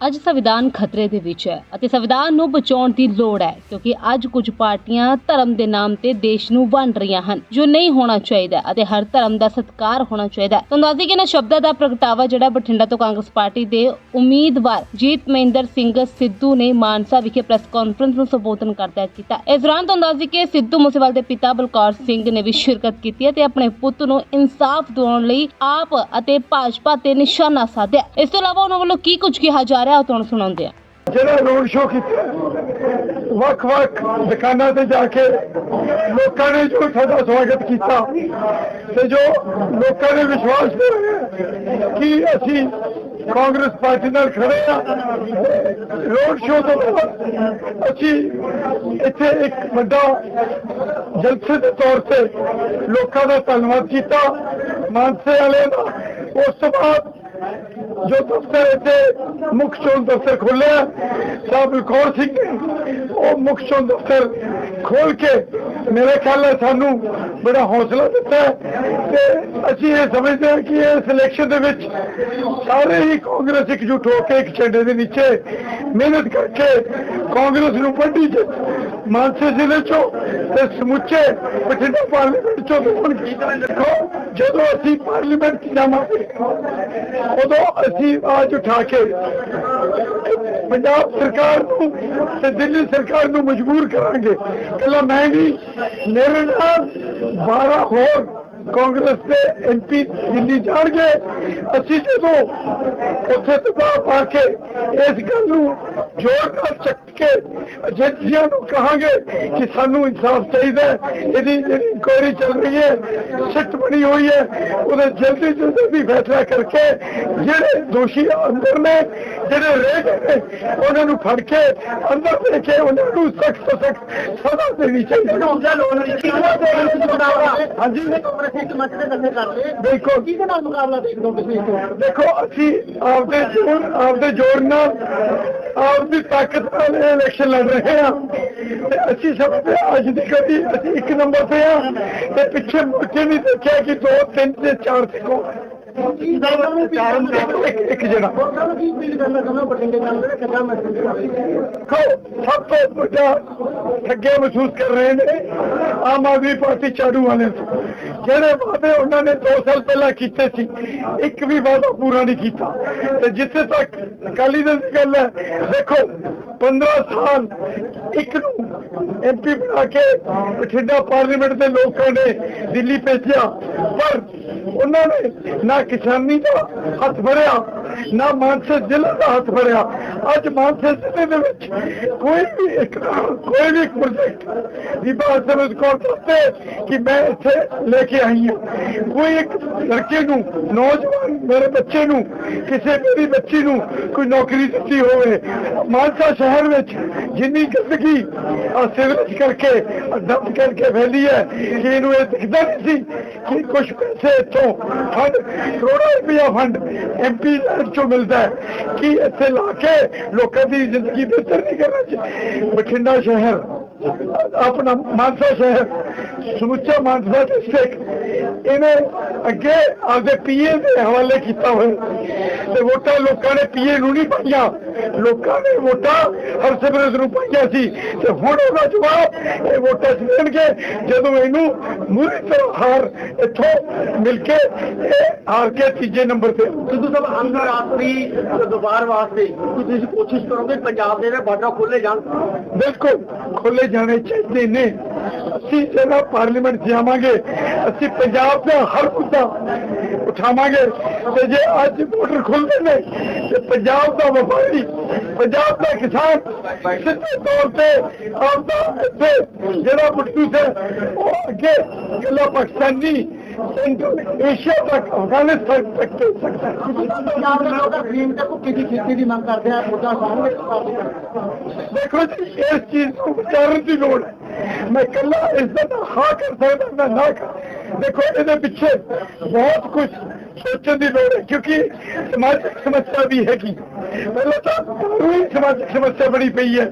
ਅੱਜ ਸੰਵਿਧਾਨ ਖਤਰੇ ਦੇ ਵਿੱਚ ਹੈ ਅਤੇ ਸੰਵਿਧਾਨ ਨੂੰ ਬਚਾਉਣ ਦੀ ਲੋੜ ਹੈ, ਕਿਉਂਕਿ ਅੱਜ ਕੁਝ ਪਾਰਟੀਆਂ ਧਰਮ ਦੇ ਨਾਮ ਤੇ ਦੇਸ਼ ਨੂੰ ਵੰਡ ਰਹੀਆਂ ਹਨ, ਜੋ ਨਹੀਂ ਹੋਣਾ ਚਾਹੀਦਾ ਅਤੇ ਹਰ ਧਰਮ ਦਾ ਸਤਿਕਾਰ ਹੋਣਾ ਚਾਹੀਦਾ ਤੁਹਾਨੂੰ ਦੱਸ ਦਈਏ ਕਿ ਇਹਨਾਂ ਸ਼ਬਦਾਂ ਦਾ ਪ੍ਰਗਟਾਵਾ ਜਿਹੜਾ ਬਠਿੰਡਾ ਤੋਂ ਕਾਂਗਰਸ ਪਾਰਟੀ ਦੇ ਉਮੀਦਵਾਰ ਜੀਤ ਮਹਿੰਦਰ ਸਿੰਘ ਸਿੱਧੂ ਨੇ ਮਾਨਸਾ ਵਿਖੇ ਪ੍ਰੈਸ ਕਾਨਫਰੰਸ ਨੂੰ ਸੰਬੋਧਨ ਕਰਦਿਆਂ ਕੀਤਾ। ਇਸ ਦੌਰਾਨ ਤੁਹਾਨੂੰ ਦੱਸ ਦਈਏ ਕਿ ਸਿੱਧੂ ਮੂਸੇਵਾਲ ਦੇ ਪਿਤਾ ਬਲਕੌਰ ਸਿੰਘ ਨੇ ਵੀ ਸ਼ਿਰਕਤ ਕੀਤੀ ਹੈ ਤੇ ਆਪਣੇ ਪੁੱਤ ਨੂੰ ਇਨਸਾਫ ਦਿਵਾਉਣ ਲਈ ਆਪ ਅਤੇ ਭਾਜਪਾ ਤੇ ਨਿਸ਼ਾਨਾ ਸਾਧਿਆ। ਇਸ ਤੋਂ ਇਲਾਵਾ ਉਹਨਾਂ ਵੱਲੋਂ ਕੀ ਕੁਝ ਕਿਹਾ ਜਾ ਰਿਹਾ ਉਹ ਤੁਹਾਨੂੰ ਸੁਣਾਉਂਦੇ ਹਾਂ ਜਿਹੜਾ ਰੋਡ ਸ਼ੋਅ ਕੀਤਾ ਵੱਖ-ਵੱਖ ਦੁਕਾਨਾਂ ਤੇ ਜਾ ਕੇ ਲੋਕਾਂ ਨੇ ਜੋ ਸਾਡਾ ਸਵਾਗਤ ਕੀਤਾ ਤੇ ਜੋ ਲੋਕਾਂ ਨੇ ਵਿਸ਼ਵਾਸ ਦਿਵਾਇਆ ਕਿ ਅਸੀਂ ਕਾਂਗਰਸ ਪਾਰਟੀ ਨਾਲ ਖੜੇ ਆ ਰੋਡ ਸ਼ੋਅ ਤੋਂ ਬਾਅਦ ਅਸੀਂ ਇੱਥੇ ਇੱਕ ਵੱਡਾ ਜਲਸੇ ਦੇ ਤੌਰ ਤੇ ਲੋਕਾਂ ਦਾ ਧੰਨਵਾਦ ਕੀਤਾ। ਮਾਨਸੇ ਵਾਲੇ ਦਾ। ਉਸ ਤੋਂ ਬਾਅਦ ਜੋ ਦਫ਼ਤਰ ਇੱਥੇ ਮੁੱਖ ਚੋਣ ਦਫ਼ਤਰ ਖੋਲਿਆ ਸਾਹਿਬ ਬਲਕੌਰ ਸਿੰਘ, ਉਹ ਮੁੱਖ ਚੋਣ ਦਫ਼ਤਰ ਖੋਲ ਕੇ ਮੇਰੇ ਖਿਆਲ ਨਾਲ ਸਾਨੂੰ ਬੜਾ ਹੌਸਲਾ ਦਿੱਤਾ ਤੇ ਅਸੀਂ ਇਹ ਸਮਝਦੇ ਹਾਂ ਕਿ ਇਸ ਇਲੈਕਸ਼ਨ ਦੇ ਵਿੱਚ ਸਾਰੇ ਹੀ ਕਾਂਗਰਸ ਇਕਜੁੱਟ ਹੋ ਕੇ ਇੱਕ ਝੰਡੇ ਦੇ ਨੀਚੇ ਮਿਹਨਤ ਕਰਕੇ ਕਾਂਗਰਸ ਨੂੰ ਵੱਡੀ ਜਿੱਤ ਮਾਨਸੇ ਜ਼ਿਲ੍ਹੇ ਚੋਂ ਤੇ ਸਮੁੱਚੇ ਬਠਿੰਡਾ ਪਾਰਲੀਮੈਂਟ ਚੋਂ ਦੇਵਾਂਗੇ ਦੇਖੋ ਜਦੋਂ ਅਸੀਂ ਪਾਰਲੀਮੈਂਟ 'ਚ ਜਾਵਾਂਗੇ ਉਦੋਂ ਅਸੀਂ ਆਜ ਉਠਾ ਕੇ ਪੰਜਾਬ ਸਰਕਾਰ ਨੂੰ ਤੇ ਦਿੱਲੀ ਸਰਕਾਰ ਨੂੰ ਮਜਬੂਰ ਕਰਾਂਗੇ। ਕੱਲਾ ਮੈਂ ਵੀ ਮੇਰੇ ਨਾਲ 12 ਹੋਰ ਕਾਂਗਰਸ ਦੇ ਐਮਪੀ ਦਿੱਲੀ ਜਾਣਗੇ ਅਸੀਂ ਜਦੋਂ ਉੱਥੇ ਦਬਾਅ ਪਾ ਕੇ ਇਸ ਗੱਲ ਨੂੰ ਜੋਰ ਨਾਲ ਚੱਕ ਕੇ ਏਜੰਸੀਆਂ ਨੂੰ ਕਹਾਂਗੇ ਕਿ ਸਾਨੂੰ ਇਨਸਾਫ ਚਾਹੀਦਾ। ਇਹਦੀ ਜਿਹੜੀ ਇਨਕੁਆਇਰੀ ਚੱਲ ਰਹੀ ਹੈ ਸਿੱਟ ਬਣੀ ਹੋਈ ਹੈ ਉਹਦਾ ਜਲਦੀ ਜਲਦੀ ਫੈਸਲਾ ਕਰਕੇ ਜਿਹੜੇ ਦੋਸ਼ੀ ਅੰਦਰ ਨੇ ਜਿਹੜੇ ਨੇ ਉਹਨਾਂ ਨੂੰ ਫੜ ਕੇ ਅੰਦਰ ਦੇ ਕੇ ਉਹਨਾਂ ਨੂੰ ਸਖਤ ਸਖਤ ਸਜ਼ਾ ਦੇਣੀ ਚਾਹੀਦੀ ਹੈ ਹਾਂਜੀ ਦੇਖੋ ਕਿਹਦੇ ਨਾਲ ਮੁਕਾਬਲਾ ਦੇਖਦੇ ਹੋ ਤੁਸੀਂ ਦੇਖੋ, ਅਸੀਂ ਆਪਦੇ ਜੋਰ ਆਪਦੇ ਜੋਰ ਨਾਲ ਆਪਦੀ ਤਾਕਤ ਨਾਲ ਇਲੈਕਸ਼ਨ ਲੜ ਰਹੇ ਹਾਂ। ਤੇ ਅਸੀਂ ਸਮਝਦੇ ਅੱਜ ਦੀ ਕਦੀ ਅਸੀਂ ਇੱਕ ਨੰਬਰ ਤੇ ਆ ਤੇ ਪਿੱਛੇ ਮੁੜ ਕੇ ਨਹੀਂ ਦੇਖਿਆ ਕਿ ਦੋ, ਤਿੰਨ ਤੇ ਚਾਰ ਤੇ ਕੌਣ ਇੱਕ ਇੱਕ ਜਣਾ ਸਭ ਤੋਂ ਵੱਡਾ ਠੱਗੇ ਮਹਿਸੂਸ ਕਰ ਰਹੇ ਨੇ ਆਮ ਆਦਮੀ ਪਾਰਟੀ ਝਾੜੂ ਵਾਲੇ ਜਿਹੜੇ ਵਾਅਦੇ ਉਹਨਾਂ ਨੇ 2 ਸਾਲ ਪਹਿਲਾਂ ਕੀਤੇ ਸੀ, ਇੱਕ ਵੀ ਵਾਅਦਾ ਪੂਰਾ ਨਹੀਂ ਕੀਤਾ। ਤੇ ਜਿੱਥੇ ਤੱਕ ਅਕਾਲੀ ਦਲ ਦੀ ਗੱਲ ਹੈ, ਦੇਖੋ 15 ਸਾਲ ਇੱਕ ਨੂੰ ਐਮਪੀ ਬਣਾ ਕੇ ਬਠਿੰਡਾ ਪਾਰਲੀਮੈਂਟ ਦੇ ਲੋਕਾਂ ਨੇ ਦਿੱਲੀ ਭੇਜਿਆ, ਪਰ ਉਹਨਾਂ ਨੇ ਨਾ ਕਿਸਾਨੀ ਦਾ ਹੱਥ ਭਰਿਆ ਨਾ ਮਾਨਸੇ ਜ਼ਿਲ੍ਹੇ ਦਾ ਹੱਥ ਫੜਿਆ। ਅੱਜ ਮਾਨਸੇ ਜ਼ਿਲ੍ਹੇ ਦੇ ਵਿੱਚ ਕੋਈ ਵੀ ਇੱਕ ਕੋਈ ਵੀ ਪ੍ਰੋਜੈਕਟ ਦੀ ਸਮਝ ਕੋਲ ਦੱਸਦੇ ਕਿ ਮੈਂ ਇੱਥੇ ਲੈ ਕੇ ਆਈ ਹਾਂ। ਕੋਈ ਇੱਕ ਲੜਕੇ ਨੂੰ, ਨੌਜਵਾਨ ਮੇਰੇ ਬੱਚੇ ਨੂੰ, ਕਿਸੇ ਮੇਰੀ ਬੱਚੀ ਨੂੰ ਕੋਈ ਨੌਕਰੀ ਦਿੱਤੀ ਹੋਵੇ, ਮਾਨਸਾ ਸ਼ਹਿਰ ਵਿੱਚ ਜਿੰਨੀ ਗੰਦਗੀ ਆ ਸਿਵਰੇਜ ਕਰਕੇ, ਆਹ ਡੰਪ ਕਰਕੇ ਫੈਲੀ ਹੈ ਕਿ ਇਹਨੂੰ ਇਹ ਦਿਖਦਾ ਨਹੀਂ ਸੀ ਕਿ ਕੁਝ ਪੈਸੇ ਇੱਥੋਂ ਫੰਡ, ਕਰੋੜਾਂ ਰੁਪਇਆ ਫੰਡ ਐਮਪੀ ਚੋਂ ਮਿਲਦਾ ਹੈ ਕਿ ਇੱਥੇ ਲਾ ਕੇ ਲੋਕਾਂ ਦੀ ਜ਼ਿੰਦਗੀ ਬਿਹਤਰ ਨਹੀਂ ਕਰਨਾ ਚਾਹੀਦਾ। ਬਠਿੰਡਾ ਸ਼ਹਿਰ ਆਪਣਾ ਮਾਨਸਾ ਸ਼ਹਿਰ ਸਮੁੱਚਾ ਮਾਨਸਾ ਡਿਸਟ੍ਰਿਕਟ ਇਹਨੇ ਅੱਗੇ ਆਪਦੇ ਪੀਏ ਦੇ ਹਵਾਲੇ ਕੀਤਾ ਹੋਇਆ। ਤੇ ਵੋਟਾਂ ਲੋਕਾਂ ਨੇ ਪੀਏ ਨੂੰ ਨਹੀਂ ਪਾਈਆਂ। ਲੋਕਾਂ ਨੇ ਵੋਟਾਂ ਹਰਸਿਮਰਤ ਨੂੰ ਪਾਈਆਂ ਸੀ। ਤੇ ਹੁਣ ਉਹਦਾ ਜਵਾਬ ਇਹ ਵੋਟਾਂ ਦੇਣਗੇ। ਜਦੋਂ ਇਹਨੂੰ ਮੂਰੀ ਤਰ੍ਹਾਂ ਹਾਰ ਇੱਥੋਂ ਮਿਲ ਕੇ ਇਹ ਹਾਰ ਕੇ ਤੀਜੇ ਨੰਬਰ ਤੇ ਸਿੱਧੂ ਸਾਹਿਬ ਅੰਤਰਰਾਸ਼ਟਰੀ ਵਪਾਰ ਵਾਸਤੇ ਤੁਸੀਂ ਕੋਸ਼ਿਸ਼ ਕਰੋਗੇ ਪੰਜਾਬ ਦੇ ਬਾਰਡਰ ਖੋਲੇ ਜਾਣ? ਬਿਲਕੁਲ ਖੋਲੇ ਜਾਣੇ ਚਾਹੀਦੇ ਨੇ। ਅਸੀਂ ਜਿਹੜਾ ਪਾਰਲੀਮੈਂਟ ਜਾਵਾਂਗੇ। ਅਸੀਂ ਪੰਜਾਬ ਦਾ ਹਰ ਮੁੱਦਾ ਉਠਾਵਾਂਗੇ। ਤੇ ਜੇ ਅੱਜ ਬਾਰਡਰ ਖੁੱਲਦੇ ਨੇ, ਤੇ ਪੰਜਾਬ ਦਾ ਵਪਾਰੀ, ਪੰਜਾਬ ਦਾ ਕਿਸਾਨ ਸਿੱਧੇ ਤੌਰ ਤੇ ਆਪਦਾ ਇੱਥੇ ਜਿਹੜਾ ਮੁੱਢੂ ਹੈ ਉਹ ਅੱਗੇ ਗੱਲਾਂ ਪਾਕਿਸਤਾਨੀ ਸੈਂਟਰਲ ਏਸ਼ੀਆ ਤੱਕ ਅਫਗਾਨਿਸਤਾਨ ਤੱਕ ਭੇਜ ਸਕਦਾ ਹੈ ਪੰਜਾਬ ਦੇ ਲੋਕ ਗ੍ਰੀਨ ਤੇ ਭੁੱਕੀ ਦੀ ਖੇਤੀ ਦੀ ਮੰਗ ਕਰਦੇ ਆ ਮੁੱਦਾ ਸਾਹਮਣੇ ਦੇਖੋ ਜੀ ਇਸ ਚੀਜ਼ ਨੂੰ ਵਿਚਾਰਨ ਦੀ ਲੋੜ ਹੈ ਮੈਂ ਕੱਲਾ ਇਸ ਦਾ ਨਾ ਹਾਂ ਕਰ ਸਕਦਾ ਨਾ ਨਾ ਪਹਿਲਾਂ ਤਾਂ ਸਮੱਸਿਆ ਬੜੀ ਪਈ ਹੈ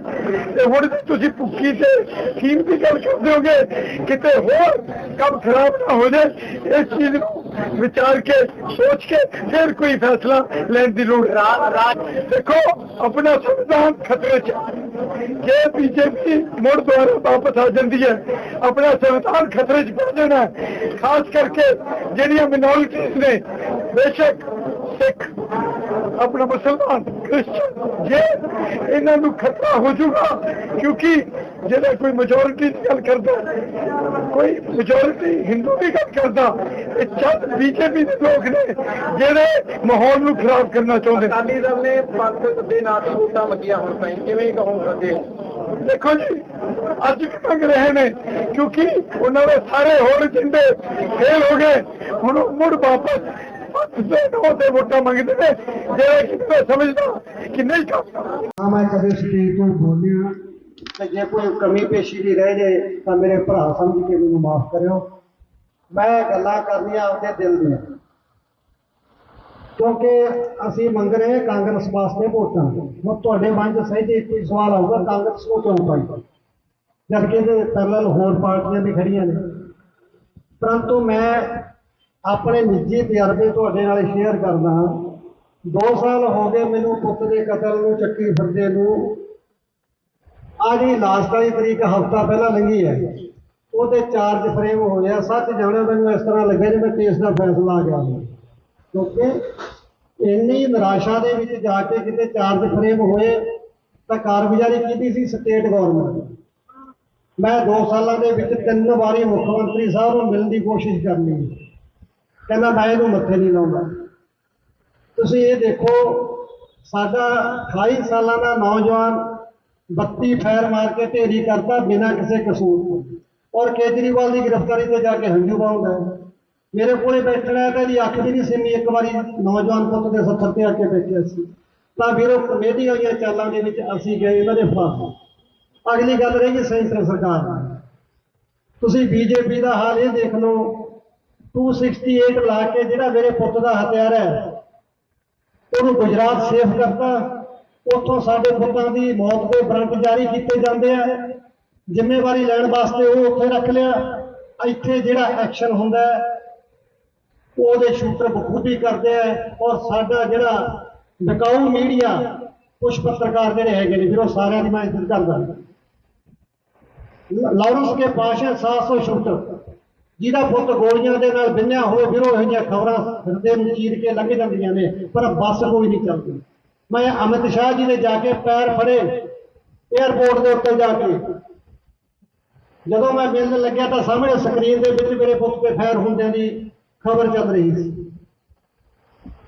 ਤੇ ਹੁਣ ਤੁਸੀਂ ਭੁੱਖੀ ਤੇ ਦੀ ਗੱਲ ਕਰਦੇ ਹੋਗੇ ਕਿਤੇ ਹੋਰ ਕੰਮ ਖਰਾਬ ਨਾ ਹੋ ਜਾਏ ਇਸ ਚੀਜ਼ ਨੂੰ ਵਿਚਾਰ ਕੇ ਸੋਚ ਕੇ ਫਿਰ ਕੋਈ ਫੈਸਲਾ ਲੈਣ ਦੀ ਲੋੜ ਦੇਖੋ ਆਪਣਾ ਸੰਵਿਧਾਨ ਖਤਰੇ 'ਚ। ਜੇ ਬੀਜੇਪੀ ਮੁੜ ਦੁਆਰਾ ਵਾਪਸ ਆ ਜਾਂਦੀ ਹੈ ਆਪਣਾ ਸੰਵਿਧਾਨ ਖਤਰੇ 'ਚ ਪੈ ਜਾਣਾ। ਖਾਸ ਕਰਕੇ ਜਿਹੜੀਆਂ ਮਿਨੋਰਿਟੀਜ਼ ਨੇ ਬੇਸ਼ੱਕ ਸਿੱਖ ਆਪਣਾ ਮੁਸਲਮਾਨ ਕ੍ਰਿਸਚਨ ਜੇ ਇਹਨਾਂ ਨੂੰ ਖਤਰਾ ਹੋ ਜਾਊਗਾ ਕਿਉਂਕਿ ਜਿਹੜਾ ਕੋਈ ਮੈਜੋਰਿਟੀ ਦੀ ਗੱਲ ਕਰਦਾ ਕੋਈ ਮੈਜੋਰਿਟੀ ਹਿੰਦੂ ਦੀ ਗੱਲ ਕਰਦਾ ਇਹ ਚੱਲ ਬੀਜੇਪੀ ਦੇ ਲੋਕ ਨੇ ਜਿਹੜੇ ਮਾਹੌਲ ਨੂੰ ਖਰਾਬ ਕਰਨਾ ਚਾਹੁੰਦੇ ਅਕਾਲੀ ਦਲ ਨੇ ਪੰਥ ਦੇ ਨਾਂ ਤੇ ਵੋਟਾਂ ਮੰਗੀਆਂ ਹੁਣ ਤਾਈਂ। ਕਿਵੇਂ ਕਹੋਗੇ ਦੇਖੋ ਜੀ ਅੱਜ ਵੀ ਮੰਗ ਰਹੇ ਨੇ ਕਿਉਂਕਿ ਉਹਨਾਂ ਦੇ ਸਾਰੇ ਹੋਰ ਜਿੰਦੇ ਫੇਲ ਹੋ ਗਏ। ਹੁਣ ਮੁੜ ਵਾਪਸ ਦੇ ਤੇ ਵੋਟਾਂ ਮੰਗਦੇ ਨੇ ਜਿਹੜਾ ਕਿ ਸਮਝਦਾ ਕਿ ਨਹੀਂ ਕਰ ਹਾਂ ਮੈਂ ਕਦੇ ਸਟੇਜ ਤੋਂ ਬੋਲਿਆ ਤੇ ਜੇ ਕੋਈ ਕਮੀ ਪੇਸ਼ੀ ਦੀ ਰਹਿ ਜਾਏ ਤਾਂ ਮੇਰੇ ਭਰਾ ਸਮਝ ਕੇ ਮੈਨੂੰ ਮਾਫ ਕਰਿਓ। ਮੈਂ ਗੱਲਾਂ ਕਰਨੀਆਂ ਆਪਦੇ ਦਿਲ ਦੀਆਂ। ਕਿਉਂਕਿ ਅਸੀਂ ਮੰਗ ਰਹੇ ਕਾਂਗਰਸ ਵਾਸਤੇ ਵੋਟਾਂ ਹੁਣ ਤੁਹਾਡੇ ਮਨ 'ਚ ਸਹੀ ਜੇ ਕੋਈ ਸਵਾਲ ਆਊਗਾ, ਕਾਂਗਰਸ ਨੂੰ ਕਿਉਂ ਪਾਈ? ਜਦ ਕਿ ਇਹਦੇ ਪੈਰਲਲ ਹੋਰ ਪਾਰਟੀਆਂ ਵੀ ਖੜੀਆਂ ਨੇ। ਪਰੰਤੂ ਮੈਂ ਆਪਣੇ ਨਿੱਜੀ ਤਜਰਬੇ ਤੁਹਾਡੇ ਨਾਲ ਸ਼ੇਅਰ ਕਰਦਾ ਹਾਂ। 2 ਸਾਲ ਹੋ ਗਏ ਮੈਨੂੰ ਪੁੱਤ ਦੇ ਕਤਲ ਨੂੰ, ਚੱਕੀ ਫਿਰਦੇ ਨੂੰ। ਆ ਜਿਹੜੀ ਲਾਸਟ ਵਾਲੀ ਤਰੀਕ ਹਫਤਾ ਪਹਿਲਾਂ ਲੰਘੀ ਹੈ। ਉਹਦੇ ਚਾਰਜ ਫਰੇਮ ਹੋਇਆ ਸੱਚ ਜਾਣਿਆ ਮੈਨੂੰ ਇਸ ਤਰ੍ਹਾਂ ਲੱਗਿਆ ਜਿਵੇਂ ਕੇਸ ਦਾ ਫੈਸਲਾ ਆ ਗਿਆ ਕਿਉਂਕਿ ਇੰਨੀ ਨਿਰਾਸ਼ਾ ਦੇ ਵਿੱਚ ਜਾ ਕੇ ਕਿਤੇ ਚਾਰਜ ਫਰੇਮ ਹੋਏ, ਤਾਂ ਕਾਰਗੁਜ਼ਾਰੀ ਕੀਤੀ ਸੀ ਸਟੇਟ ਗਵਰਨਮੈਂਟ ਮੈਂ 2 ਸਾਲਾਂ ਦੇ ਵਿੱਚ ਤਿੰਨ ਵਾਰੀ ਮੁੱਖ ਮੰਤਰੀ ਸਾਹਿਬ ਨੂੰ ਮਿਲਣ ਦੀ ਕੋਸ਼ਿਸ਼ ਕਰਨੀ ਕਹਿੰਦਾ ਮੈਂ ਇਹਨੂੰ ਮੱਥੇ ਨਹੀਂ ਲਾਉਂਦਾ। ਤੁਸੀਂ ਇਹ ਦੇਖੋ, ਸਾਡਾ 28 ਸਾਲਾਂ ਦਾ ਨੌਜਵਾਨ 32 ਫੈਰ ਮਾਰ ਕੇ ਢੇਰੀ ਕਰਤਾ ਬਿਨਾਂ ਕਿਸੇ ਕਸੂਰ ਤੋਂ। ਔਰ ਕੇਜਰੀਵਾਲ ਦੀ ਗ੍ਰਿਫਤਾਰੀ ਤੇ ਜਾ ਕੇ ਹੰਝੂ ਪਾਉਂਦਾ ਮੇਰੇ ਕੋਲੇ ਬੈਠਣਾ ਤਾਂ ਇਹਦੀ ਅੱਖ ਵੀ ਨਹੀਂ ਸਿੰਮੀ, ਇੱਕ ਵਾਰੀ ਨੌਜਵਾਨ ਪੁੱਤ ਦੇ ਸੱਥਰ ਤੇ ਆ ਕੇ ਬੈਠਿਆ ਸੀ। ਤਾਂ ਵੀਰੋ ਕਮੇਟੀ ਵਾਲੀਆਂ ਚਾਲਾਂ ਦੇ ਵਿੱਚ ਅਸੀਂ ਗਏ, ਇਹਨਾਂ ਦੇ ਫਾਸ ਅਗਲੀ ਗੱਲ ਰਹੀ ਸੈਂਟਰ ਸਰਕਾਰ ਦੀ ਤੁਸੀਂ ਬੀਜੇਪੀ ਦਾ ਹਾਲ ਇਹ ਦੇਖ ਲਓ 268 ਲਾ ਕੇ ਜਿਹੜਾ ਮੇਰੇ ਪੁੱਤ ਦਾ ਹਥਿਆਰ ਹੈ, ਉਹਨੂੰ ਗੁਜਰਾਤ ਸੇਫ ਕਰਤਾ। ਉੱਥੋਂ ਸਾਡੇ ਪੁੱਤਾਂ ਦੀ ਮੌਤ ਦੇ ਵਾਰੰਟ ਜਾਰੀ ਕੀਤੇ ਜਾਂਦੇ ਆ। ਜ਼ਿੰਮੇਵਾਰੀ ਲੈਣ ਵਾਸਤੇ ਉਹ ਉੱਥੇ ਰੱਖ ਲਿਆ। ਇੱਥੇ ਜਿਹੜਾ ਐਕਸ਼ਨ ਹੁੰਦਾ ਉਹਦੇ ਸ਼ੂਟਰ ਬਖੂਬੀ ਕਰਦੇ ਆ ਔਰ ਸਾਡਾ ਜਿਹੜਾ ਵਿਕਾਊ ਮੀਡੀਆ ਕੁਝ ਪੱਤਰਕਾਰ ਜਿਹੜੇ ਹੈਗੇ ਨੇ, ਫਿਰ ਉਹ ਸਾਰਿਆਂ ਦੀ ਮੈਂ ਇੱਜ਼ਤ ਕਰਦਾ। ਲਾਰੈਂਸ ਕੇ ਪਾਸ ਹੈ 700 ਸ਼ੂਟਰ। ਜਿਹਦਾ ਪੁੱਤ ਗੋਲੀਆਂ ਦੇ ਨਾਲ ਬਿੰਨਿਆ ਹੋਏ ਫਿਰ ਉਹ ਜਿਹੀਆਂ ਖਬਰਾਂ ਹਿਰਦੇ ਨੂੰ ਚੀਰ ਕੇ ਲੰਘ ਜਾਂਦੀਆਂ ਨੇ, ਪਰ ਬੱਸ ਕੋਈ ਨਹੀਂ ਚੱਲਦੀ। ਮੈਂ ਅਮਿਤ ਸ਼ਾਹ ਜੀ ਦੇ ਜਾ ਕੇ ਪੈਰ ਫੜੇ 에ਅਰਪੋਰਟ ਦੇ ਉੱਤੇ ਜਾ ਕੇ। ਜਦੋਂ ਮੈਂ ਮਿਲਣ ਲੱਗਿਆ ਤਾਂ ਸਾਹਮਣੇ ਸਕਰੀਨ ਦੇ ਵਿੱਚ ਮੇਰੇ ਪੁੱਤ ਤੇ ਫੈਰ ਹੁੰਦਿਆਂ ਦੀ ਖਬਰ ਚੱਲ ਰਹੀ ਸੀ।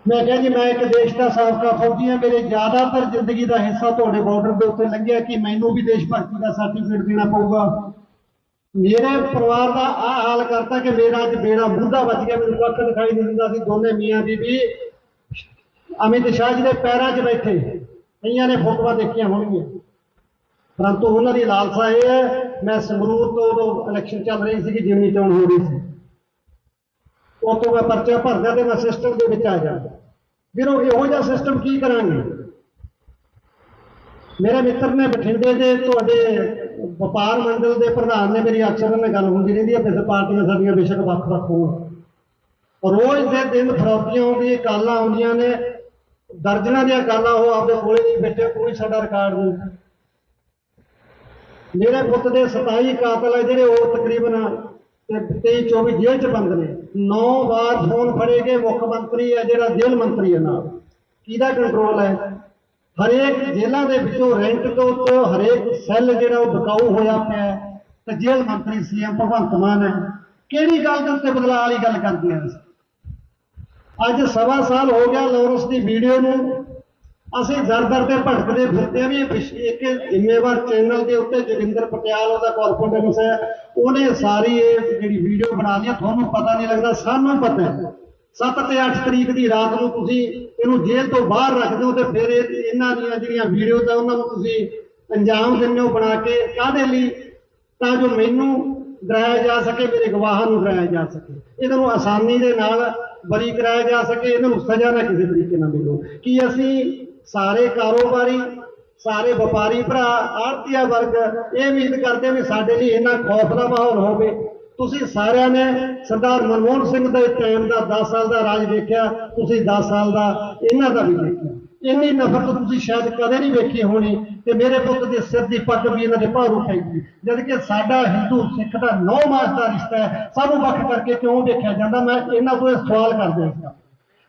ਮੈਂ ਕਿਹਾ ਜੀ, ਮੈਂ ਇੱਕ ਦੇਸ਼ ਦਾ ਸਾਬਕਾ ਫੌਜੀ ਹਾਂ, ਮੇਰੇ ਜ਼ਿਆਦਾਤਰ ਜ਼ਿੰਦਗੀ ਦਾ ਹਿੱਸਾ ਤੁਹਾਡੇ ਬਾਰਡਰ ਦੇ ਉੱਤੇ ਲੰਘਿਆ ਕਿ ਮੈਨੂੰ ਵੀ ਦੇਸ਼ ਭਗਤੀ ਦਾ ਸਰਟੀਫਿਕੇਟ ਦੇਣਾ ਪਊਗਾ। ਮੇਰੇ ਪਰਿਵਾਰ ਦਾ ਆ ਹਾਲ ਕਰਤਾ ਕਿ ਮੇਰਾ ਅੱਜ ਬੇੜਾ ਬੁੱਧਾ ਵੱਜ ਗਿਆ ਮੈਨੂੰ ਕੱਖ ਦਿਖਾਈ ਨਹੀਂ ਦਿੰਦਾ ਸੀ ਦੋਨੇ ਮੀਆਂ ਬੀਬੀ ਅਮਿਤ ਸ਼ਾਹ ਜੀ ਦੇ ਪੈਰਾਂ 'ਚ ਬੈਠੇ ਕਈਆਂ ਨੇ ਫੋਟੋਆਂ ਦੇਖੀਆਂ ਹੋਣਗੀਆਂ ਪਰੰਤੂ ਉਹਨਾਂ ਦੀ ਲਾਲਸਾ ਇਹ ਹੈ ਮੈਂ ਸੰਗਰੂਰ ਤੋਂ ਉਦੋਂ ਇਲੈਕਸ਼ਨ ਚੱਲ ਰਹੀ ਸੀ ਕਿ ਜਿਮਨੀ ਚੋਣ ਹੋ ਰਹੀ ਸੀ। ਉਤੋਂ ਮੈਂ ਪਰਚਾ ਭਰਦਾ ਤੇ ਮੈਂ ਸਿਸਟਮ ਦੇ ਵਿੱਚ ਆ ਜਾਂਦਾ ਵੀਰੋ, ਇਹੋ ਜਿਹਾ ਸਿਸਟਮ ਕੀ ਕਰਾਂਗੇ? ਮੇਰੇ ਮਿੱਤਰ ਨੇ ਬਠਿੰਡੇ ਦੇ ਤੁਹਾਡੇ ਵਪਾਰ ਮੰਡਲ ਦੇ ਪ੍ਰਧਾਨ ਨੇ ਮੇਰੀ ਅਕਸਰ ਨਾਲ ਗੱਲ ਹੁੰਦੀ ਰਹਿੰਦੀ ਹੈ ਬਿਸ ਪਾਰਟੀਆਂ ਸਾਡੀਆਂ ਬੇਸ਼ੱਕ ਵੱਖ-ਵੱਖ ਹੋਣ। ਰੋਜ਼ ਦੇ ਦਿਨ ਫਰੋਤੀਆਂ ਆਉਂਦੀਆਂ, ਕਾਲਾਂ ਆਉਂਦੀਆਂ ਨੇ, ਦਰਜਨਾਂ ਦੀਆਂ ਕਾਲਾਂ ਉਹ ਆਪਦੇ ਕੋਲੇ ਨਹੀਂ ਬੈਠੇ ਕੋਈ ਸਾਡਾ ਰਿਕਾਰਡ ਨਹੀਂ। ਮੇਰੇ ਪੁੱਤ ਦੇ 27 ਕਾਤਲ ਹੈ ਜਿਹੜੇ, ਉਹ ਤਕਰੀਬਨ 23 24 ਜੇਲ੍ਹ ਚ ਬੰਦ ਨੇ। 9 ਵਾਰ ਫੋਨ ਫੜੇ ਗਏ, ਮੁੱਖ ਮੰਤਰੀ ਹੈ ਜਿਹੜਾ ਜੇਲ੍ਹ ਮੰਤਰੀ ਹੈ ਨਾਲ। ਕਿਹਦਾ ਕੰਟਰੋਲ ਹੈ? ਹਰੇਕ ਜੇਲ੍ਹਾਂ ਦੇ ਵਿੱਚੋਂ ਰੈਂਟ ਤੋਂ ਉੱਤੇ ਹਰੇਕ ਸੈੱਲ ਜਿਹੜਾ ਉਹ ਬਕਾਊ ਹੋਇਆ ਪਿਆ ਹੈ। ਤੇ ਜੇਲ੍ਹ ਮੰਤਰੀ ਸੀਐਮ ਭਗਵੰਤ ਮਾਨ ਹੈ। ਕਿਹੜੀ ਗੱਲ ਦੇ ਉੱਤੇ ਬਦਲਾਅ ਵਾਲੀ ਗੱਲ ਕਰਦੇ ਆ ਅੱਜ ਸਵਾ ਸਾਲ ਹੋ ਗਿਆ ਲੋਰਸ ਦੀ ਵੀਡੀਓ ਨੂੰ। ਅਸੀਂ ਦਰ ਦਰ ਤੇ ਭਟਕਦੇ ਫਿਰਦੇ ਆ ਵੀ ਇੱਕ ਜ਼ਿੰਮੇਵਾਰ ਚੈਨਲ ਦੇ ਉੱਤੇ ਜੋਗਿੰਦਰ ਪਟਿਆਲ ਉਹਦਾ ਕਾਰਪੋਰੇਟਰ ਹੈ। ਉਹਨੇ ਸਾਰੀ ਇਹ ਜਿਹੜੀ ਵੀਡੀਓ ਬਣਾ ਲਈ ਤੁਹਾਨੂੰ ਪਤਾ ਨਹੀਂ ਲੱਗਦਾ, ਸਾਨੂੰ ਪਤਾ ਹੈ। 7 ਤੇ 8 ਤਰੀਕ ਦੀ ਰਾਤ ਨੂੰ ਤੁਸੀਂ ਇਹਨੂੰ ਜੇਲ੍ਹ ਤੋਂ ਬਾਹਰ ਰੱਖਦੇ ਹੋ ਤੇ ਫਿਰ ਇਹ- ਇਹਨਾਂ ਦੀਆਂ ਜਿਹੜੀਆਂ ਵੀਡੀਓ ਤਾਂ ਉਹਨਾਂ ਨੂੰ ਤੁਸੀਂ ਅੰਜਾਮ ਦਿੰਦੇ ਹੋ ਬਣਾ ਕੇ। ਕਾਹਦੇ ਲਈ? ਤਾਂ ਜੋ ਮੈਨੂੰ ਡਰਾਇਆ ਜਾ ਸਕੇ, ਮੇਰੇ ਗਵਾਹਾਂ ਨੂੰ ਡਰਾਇਆ ਜਾ ਸਕੇ। ਇਹਨਾਂ ਨੂੰ ਆਸਾਨੀ ਦੇ ਨਾਲ ਬਰੀ ਕਰਾਇਆ ਜਾ ਸਕੇ। ਇਹਨਾਂ ਨੂੰ ਸਜ਼ਾ ਨਾ ਕਿਸੇ ਤਰੀਕੇ ਨਾਲ ਮਿਲੋ। ਕਿ ਅਸੀਂ ਸਾਰੇ ਕਾਰੋਬਾਰੀ, ਸਾਰੇ ਵਪਾਰੀ ਭਰਾ ਆੜਤੀਆ ਵਰਗ ਇਹ ਉਮੀਦ ਕਰਦੇ ਵੀ ਸਾਡੇ ਲਈ ਇੰਨਾ ਖੌਫ ਦਾ ਮਾਹੌਲ ਹੋਵੇ? ਤੁਸੀਂ ਸਾਰਿਆਂ ਨੇ ਸਰਦਾਰ ਮਨਮੋਹਨ ਸਿੰਘ ਦੇ ਟਾਈਮ ਦਾ 10 ਸਾਲ ਦਾ ਰਾਜ ਵੇਖਿਆ, ਤੁਸੀਂ 10 ਸਾਲ ਦਾ ਇਹਨਾਂ ਦਾ ਵੀ ਵੇਖਿਆ। ਇੰਨੀ ਨਫ਼ਰਤ ਤੁਸੀਂ ਸ਼ਾਇਦ ਕਦੇ ਨਹੀਂ ਵੇਖੀ ਹੋਣੀ ਤੇ ਮੇਰੇ ਪੁੱਤ ਦੇ ਸਿਰ ਦੀ ਪੱਗ ਵੀ ਇਹਨਾਂ ਦੇ ਭਾਰੂ ਪੈਂਦੀ ਜਦ ਕਿ ਸਾਡਾ ਹਿੰਦੂ ਸਿੱਖ ਦਾ ਨੌ ਮਾਸ ਦਾ ਰਿਸ਼ਤਾ ਹੈ ਸਾਨੂੰ ਵੱਖ ਕਰਕੇ ਕਿਉਂ ਦੇਖਿਆ ਜਾਂਦਾ? ਮੈਂ ਇਹਨਾਂ ਤੋਂ ਇਹ ਸਵਾਲ ਕਰਦਾ ਸੀ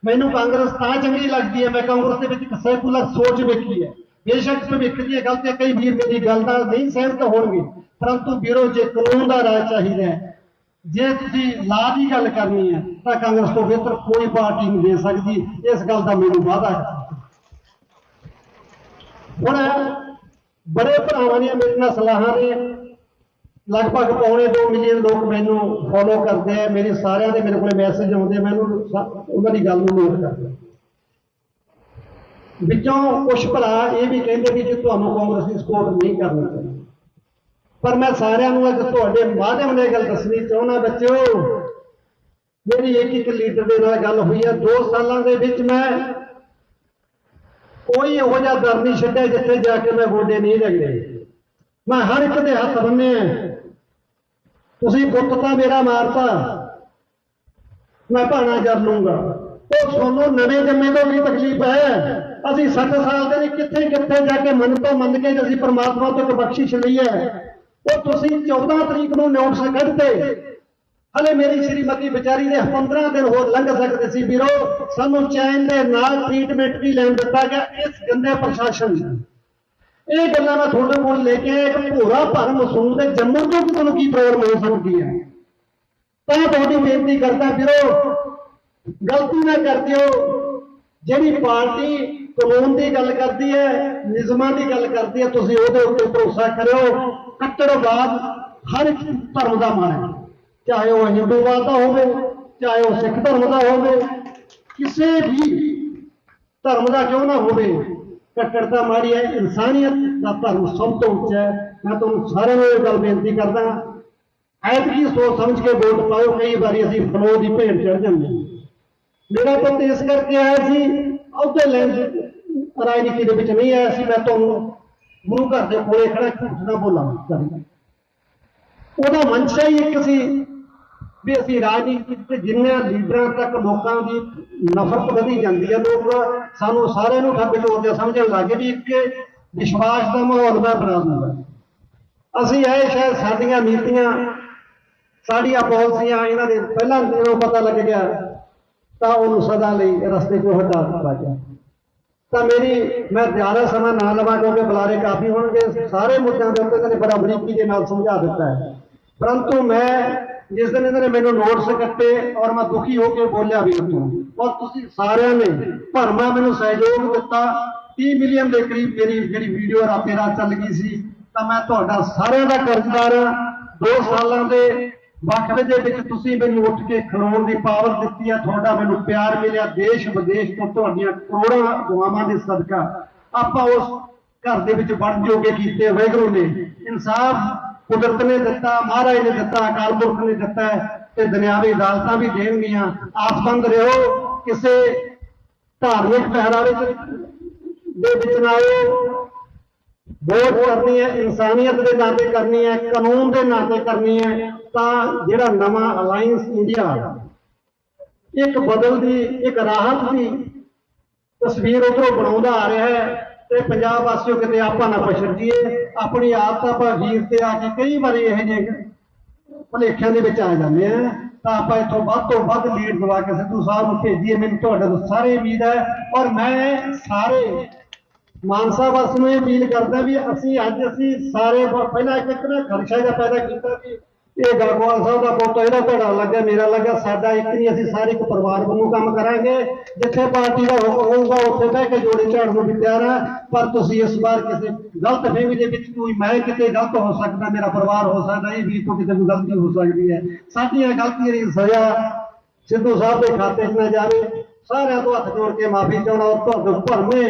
ਮੈਨੂੰ ਕਾਂਗਰਸ ਤਾਂ ਚੰਗੀ ਲੱਗਦੀ ਹੈ, ਮੈਂ ਕਾਂਗਰਸ ਦੇ ਵਿੱਚ ਇੱਕ ਸੈਕੂਲਰ ਸੋਚ ਵੇਖੀ ਹੈ। ਬੇਸ਼ੱਕ ਭਵਿੱਖ ਦੀਆਂ ਗਲਤੀਆਂ ਕਈ ਵੀਰ ਮੇਰੀ ਗੱਲ ਨਾਲ ਨਹੀਂ ਸਹਿਮਤ ਹੋਣਗੇ, ਪਰੰਤੂ ਵੀਰੋ, ਜੇ ਕਾਨੂੰਨ ਦਾ ਰਾਜ ਚਾਹੀਦਾ ਹੈ ਜੇ ਤੁਸੀਂ ਲਾ ਦੀ ਗੱਲ ਕਰਨੀ ਹੈ ਤਾਂ ਕਾਂਗਰਸ ਤੋਂ ਬਿਹਤਰ ਕੋਈ ਪਾਰਟੀ ਨਹੀਂ ਦੇ ਸਕਦੀ। ਇਸ ਗੱਲ ਦਾ ਮੈਨੂੰ ਵਾਅਦਾ ਹੈ। ਹੁਣ ਬੜੇ ਭਰਾਵਾਂ ਦੀਆਂ ਮੇਰੇ ਨਾਲ ਸਲਾਹਾਂ ਨੇ। ਲਗਭਗ ਪੌਣੇ 2 ਮਿਲੀਅਨ ਲੋਕ ਮੈਨੂੰ ਫੋਲੋ ਕਰਦੇ ਆ। ਮੇਰੇ ਸਾਰਿਆਂ ਦੇ ਮੇਰੇ ਕੋਲੇ ਮੈਸੇਜ ਆਉਂਦੇ ਆ, ਮੈਨੂੰ ਉਹਨਾਂ ਦੀ ਗੱਲ ਨੂੰ ਨੋਟ ਕਰਦਾ ਵਿੱਚੋਂ ਕੁਝ ਭਰਾ ਇਹ ਵੀ ਕਹਿੰਦੇ ਵੀ ਜੇ ਤੁਹਾਨੂੰ ਕਾਂਗਰਸ ਦੀ ਸਪੋਰਟ ਨਹੀਂ ਕਰਨੀ ਚਾਹੀਦੀ। ਪਰ ਮੈਂ ਸਾਰਿਆਂ ਨੂੰ ਅੱਜ ਤੁਹਾਡੇ ਮਾਧਿਅਮ ਨਾਲ ਗੱਲ ਦੱਸਣੀ ਚਾਹੁੰਦਾ ਬੱਚਿਓ। ਮੇਰੀ ਇੱਕ ਇੱਕ ਲੀਡਰ ਦੇ ਨਾਲ ਗੱਲ ਹੋਈ ਹੈ 2 ਸਾਲਾਂ ਦੇ ਵਿੱਚ ਮੈਂ ਕੋਈ ਇਹੋ ਜਿਹਾ ਦਰ ਨਹੀਂ ਛੱਡਿਆ ਜਿੱਥੇ ਜਾ ਕੇ ਮੈਂ ਗੋਡੇ ਨਹੀਂ ਰਗੜੇ ਮੈਂ ਹਰ ਇੱਕ ਦੇ ਹੱਥ ਬੰਨੇ ਤੁਸੀਂ ਪੁੱਤ ਤਾਂ ਮੇਰਾ ਮਾਰਤਾ। ਮੈਂ ਭਾਣਾ ਕਰ ਲੂੰਗਾ ਉਹ ਤੁਹਾਨੂੰ ਨਵੇਂ ਜੰਮੇ ਤੋਂ ਵੀ ਤਕਲੀਫ ਹੈ। ਅਸੀਂ 60 ਸਾਲ ਦੇ ਨੇ ਕਿੱਥੇ ਕਿੱਥੇ ਜਾ ਕੇ ਮਨ ਤੋਂ ਮੰਨ ਕੇ ਅਸੀਂ ਪਰਮਾਤਮਾ ਤੋਂ ਇੱਕ ਬਖਸ਼ਿਸ਼ ਲਈ ਹੈ। ਉਹ ਤੁਸੀਂ 14 ਤਰੀਕ ਨੂੰ ਨੋਟਿਸ ਕੱਢਦੇ ਹਲੇ ਮੇਰੀ ਸ਼੍ਰੀਮਤੀ ਵਿਚਾਰੀ ਦੇ 15 ਦਿਨ ਹੋਰ ਲੰਘ ਸਕਦੇ ਸੀ ਵੀਰੋ। ਸਾਨੂੰ ਚੈਨ ਦੇ ਨਾਲ ਟ੍ਰੀਟਮੈਂਟ ਵੀ ਲੈਣ ਦਿੱਤਾ ਗਿਆ, ਇਸ ਗੰਦੇ ਪ੍ਰਸ਼ਾਸਨ ਨੇ। ਇਹ ਗੱਲਾਂ ਮੈਂ ਤੁਹਾਡੇ ਕੋਲ ਲੈ ਕੇ ਆਇਆ, ਇੱਕ ਭੋਰਾ ਭਰਮ ਸੁਣ ਦੇ ਜੰਮੂ ਤੋਂ ਕਿ ਤੁਹਾਨੂੰ ਕੀ ਪ੍ਰੋਬਲਮ ਹੋ ਸਕਦੀ ਹੈ? ਤਾਂ ਤੁਹਾਡੀ ਬੇਨਤੀ ਕਰਦਾ ਵੀਰੋ, ਗਲਤੀ ਨਾ ਕਰਦਿਓ ਜਿਹੜੀ ਪਾਰਟੀ ਕਾਨੂੰਨ ਦੀ ਗੱਲ ਕਰਦੀ ਹੈ, ਨਿਯਮਾਂ ਦੀ ਗੱਲ ਕਰਦੀ ਹੈ, ਤੁਸੀਂ ਉਹਦੇ ਉੱਤੇ ਭਰੋਸਾ ਕਰਿਓ। ਕੱਟੜਵਾਦ ਹਰ ਇੱਕ ਧਰਮ ਦਾ ਮਾਣ ਹੈ। ਚਾਹੇ ਉਹ ਹਿੰਦੂਵਾਦ ਦਾ ਹੋਵੇ, ਚਾਹੇ ਉਹ ਸਿੱਖ ਧਰਮ ਦਾ ਹੋਵੇ, ਕਿਸੇ ਵੀ ਧਰਮ ਦਾ ਕਿਉਂ ਨਾ ਹੋਵੇ ਕੱਟੜਤਾ ਮਾੜੀ ਹੈ, ਇਨਸਾਨੀਅਤ ਦਾ ਧਰਮ ਸਭ ਤੋਂ ਉੱਚਾ ਹੈ। ਮੈਂ ਤੁਹਾਨੂੰ ਸਾਰਿਆਂ ਨੂੰ ਇਹ ਗੱਲ ਬੇਨਤੀ ਕਰਦਾ ਐਤਕੀ ਸੋਚ ਸਮਝ ਕੇ ਵੋਟ ਪਾਓ, ਕਈ ਵਾਰੀ ਅਸੀਂ ਫਲੋ ਦੀ ਭੇਟ ਚੜ ਜਾਂਦੇ ਹਾਂ। ਮੇਰਾ ਪੁੱਤ ਇਸ ਕਰਕੇ ਆਇਆ ਸੀ ਅਹੁਦੇ ਲੈਣ ਦੀ ਰਾਜਨੀਤੀ ਦੇ ਵਿੱਚ ਨਹੀਂ ਆਇਆ ਸੀ, ਮੈਂ ਤੁਹਾਨੂੰ ਗੁਰੂ ਘਰ ਦੇ ਕੋਲੇ ਖੜਾ ਝੂਠ ਨਾ ਬੋਲਾਂ ਕਦੇ ਉਹਦਾ ਮਨਸ਼ਾ ਹੀ ਇੱਕ ਸੀ ਵੀ ਅਸੀਂ ਰਾਜਨੀਤੀ ਤੇ ਜਿੰਨੇ ਲੀਡਰਾਂ ਤੱਕ ਲੋਕਾਂ ਦੀ ਨਫ਼ਰਤ ਵਧੀ ਜਾਂਦੀ ਹੈ ਲੋਕ ਸਾਨੂੰ ਸਾਰਿਆਂ ਨੂੰ ਠੱਗ ਚੋਰਦੇ ਸਮਝਣ ਲੱਗੇ ਵੀ ਇੱਕ ਵਿਸ਼ਵਾਸ ਦਾ ਮਾਹੌਲ ਮੈਂ ਬਣਾ ਦੂੰਗਾ ਅਸੀਂ ਇਹ ਸ਼ਾਇਦ ਸਾਡੀਆਂ ਨੀਤੀਆਂ, ਸਾਡੀਆਂ ਪਾਲਿਸੀਆਂ, ਇਹਨਾਂ ਦੇ ਪਹਿਲਾਂ ਜਦੋਂ ਪਤਾ ਲੱਗ ਗਿਆ ਤਾਂ ਉਹਨੂੰ ਸਦਾ ਲਈ ਰਸਤੇ ਤੋਂ ਹਟਾ ਦਿੱਤਾ ਗਿਆ। ਤਾਂ ਮੇਰੀ, ਮੈਂ ਜ਼ਿਆਦਾ ਸਮਾਂ ਨਾ ਲਵਾਂ ਕਿਉਂਕਿ ਬੁਲਾਰੇ ਕਾਫੀ ਹੋਣਗੇ। ਸਾਰੇ ਮੁੱਦਿਆਂ ਦੇ ਉੱਤੇ ਇਹਨਾਂ ਨੇ ਬੜਾ ਬਰੀਕੀ ਦੇ ਨਾਲ ਸਮਝਾ ਦਿੱਤਾ ਹੈ। ਪਰੰਤੂ ਮੈਂ ਜਿਸ ਦਿਨ ਇਹਨਾਂ ਨੇ ਮੈਨੂੰ ਨੋਟਸ ਕੱਟੇ ਔਰ ਮੈਂ ਦੁਖੀ ਹੋ ਕੇ ਬੋਲਿਆ ਵੀ ਉੱਥੋਂ ਔਰ ਤੁਸੀਂ ਸਾਰਿਆਂ ਨੇ ਭਰਮਾ ਮੈਨੂੰ ਸਹਿਯੋਗ ਦਿੱਤਾ। 30 ਮਿਲੀਅਨ ਦੇ ਕਰੀਬ ਮੇਰੀ ਜਿਹੜੀ ਵੀਡੀਓ ਰਾਤੇ ਰਾਤ ਚੱਲ ਗਈ ਸੀ। ਤਾਂ ਮੈਂ ਤੁਹਾਡਾ ਸਾਰਿਆਂ ਦਾ ਕਰਜ਼ਦਾਰ ਹਾਂ। ਦੋ ਸਾਲਾਂ ਦੇ ਵਕਤ ਦੇ ਵਿੱਚ ਤੁਸੀਂ ਮੈਨੂੰ ਉੱਠ ਕੇ ਖਲੋਣ ਦੀ ਪਾਵਰ ਦਿੱਤੀ ਹੈ ਤੁਹਾਡਾ ਮੈਨੂੰ ਪਿਆਰ ਮਿਲਿਆ, ਦੇਸ਼ ਵਿਦੇਸ਼ ਤੋਂ ਤੁਹਾਡੀਆਂ ਕਰੋੜਾਂ ਦੁਆਵਾਂ ਦੇ ਸਦਕਾ। ਆਪਾਂ ਉਸ ਘਰ ਦੇ ਵਿੱਚ ਵੜ ਜੋਗੇ ਕੀਤੇ ਵਾਹਿਗੁਰੂ ਨੇ। ਇਨਸਾਫ ਕੁਦਰਤ ਨੇ ਦਿੱਤਾ, ਮਹਾਰਾਜ ਨੇ ਦਿੱਤਾ, ਅਕਾਲ ਪੁਰਖ ਨੇ ਦਿੱਤਾ ਤੇ ਦੁਨਿਆਵੀ ਅਦਾਲਤਾਂ ਵੀ ਦੇਣਗੀਆਂ। ਆਸਬੰਦ ਰਹੋ, ਕਿਸੇ ਧਾਰਮਿਕ ਪਹਿਰਾਵੇ ਦੇ ਵਿੱਚ ਨਾ ਆਓ ਵੋਟ ਕਰਨੀ ਹੈ, ਇਨਸਾਨੀਅਤ ਦੇ ਨਾਂ ਤੇ ਕਰਨੀ ਹੈ, ਕਾਨੂੰਨ ਦੇ ਨਾਂ ਤੇ ਕਰਨੀ ਹੈ। ਤਾਂ ਜਿਹੜਾ ਨਵਾਂ ਅਲਾਈਅੰਸ ਇੰਡੀਆ ਇੱਕ ਬਦਲ ਦੀ, ਇੱਕ ਰਾਹਤ ਦੀ ਤਸਵੀਰ ਉਧਰੋਂ ਬਣਾਉਂਦਾ ਆ ਰਿਹਾ ਹੈ ਤੇ ਪੰਜਾਬ ਵਾਸੀਓ ਕਿਤੇ ਆਪਾਂ ਨਾ ਪਛੜ ਜੀਏ ਆਪਣੀ ਆਦਤ ਆਪਾਂ ਵੀਰ ਤੇ ਆ ਕੇ ਕਈ ਵਾਰੀ ਇਹ ਜਿਹੇ ਭਲੇਖਿਆਂ ਦੇ ਵਿੱਚ ਆ ਜਾਂਦੇ ਆ। ਤਾਂ ਆਪਾਂ ਇੱਥੋਂ ਵੱਧ ਤੋਂ ਵੱਧ ਲੀਡ ਦਵਾ ਕੇ ਸਿੱਧੂ ਸਾਹਿਬ ਨੂੰ ਭੇਜੀਏ, ਮੈਨੂੰ ਤੁਹਾਡੇ ਤੋਂ ਸਾਰੇ ਉਮੀਦ ਹੈ। ਔਰ ਮੈਂ ਸਾਰੇ ਮਾਨਸਾ ਵਾਸ ਨੂੰ ਇਹ ਅਪੀਲ ਕਰਦਾ ਵੀ ਅਸੀਂ, ਅੱਜ ਅਸੀਂ ਸਾਰੇ, ਪਹਿਲਾਂ ਇੱਕ ਇੱਕ ਨਾ ਖਰਚਾ ਜਿਹਾ ਪੈਦਾ ਕੀਤਾ ਕਿ ਇਹ ਗਲਗੋਵਾਲ ਸਾਹਿਬ ਦਾ ਪੁੱਤ, ਇਹਦਾ ਭੜਾ ਲੱਗਾ ਮੇਰਾ ਲੱਗਾ ਸਾਡਾ ਇੱਕ ਨਹੀਂ, ਅਸੀਂ ਸਾਰੇ ਇੱਕ ਪਰਿਵਾਰ ਵਾਂਗੂ ਕੰਮ ਕਰਾਂਗੇ। ਜਿੱਥੇ ਪਾਰਟੀ ਦਾ ਹੁਕਮ ਹੋਊਗਾ, ਉੱਥੇ ਬਹਿ ਕੇ ਜੋੜੇ ਝਾੜ ਨੂੰ ਵੀ ਤਿਆਰ ਆ। ਪਰ ਤੁਸੀਂ ਇਸ ਵਾਰ ਕਿਸੇ ਗਲਤ ਫਹਿਮੀ ਦੇ ਵਿੱਚ ਕੋਈ ਮੈਂ ਕਿਤੇ ਗਲਤ ਹੋ ਸਕਦਾ, ਮੇਰਾ ਪਰਿਵਾਰ ਹੋ ਸਕਦਾ, ਇਹ ਵੀ ਤੋਂ ਕਿਤੇ ਕੋਈ ਗਲਤੀ ਹੋ ਸਕਦੀ ਹੈ। ਸਾਡੀਆਂ ਗਲਤੀਆਂ ਦੀ ਸਜ਼ਾ ਸਿੱਧੂ ਸਾਹਿਬ ਦੇ ਖਾਤੇ 'ਚ ਨਾ ਜਾਵੇ। ਸਾਰਿਆਂ ਤੋਂ ਹੱਥ ਜੋੜ ਕੇ ਮਾਫੀ ਚਾਹੁੰਦਾ, ਔਰ ਤੁਹਾਨੂੰ ਭਰਮੇ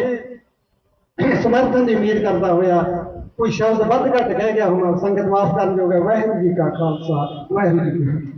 ਸਮਰਥਨ ਦੀ ਉਮੀਦ ਕਰਦਾ ਹੋਇਆ ਕੋਈ ਸ਼ਬਦ ਵੱਧ ਘੱਟ ਕਹਿ ਗਿਆ ਹੋਣਾ ਸੰਗਤ ਮਾਫ ਕਰਨ ਜੋਗਾ ਵਾਹਿਗੁਰੂ ਜੀ ਕਾ ਖਾਲਸਾ, ਵਾਹਿਗੁਰੂ ਜੀ ਕੀ ਫਤਿਹ।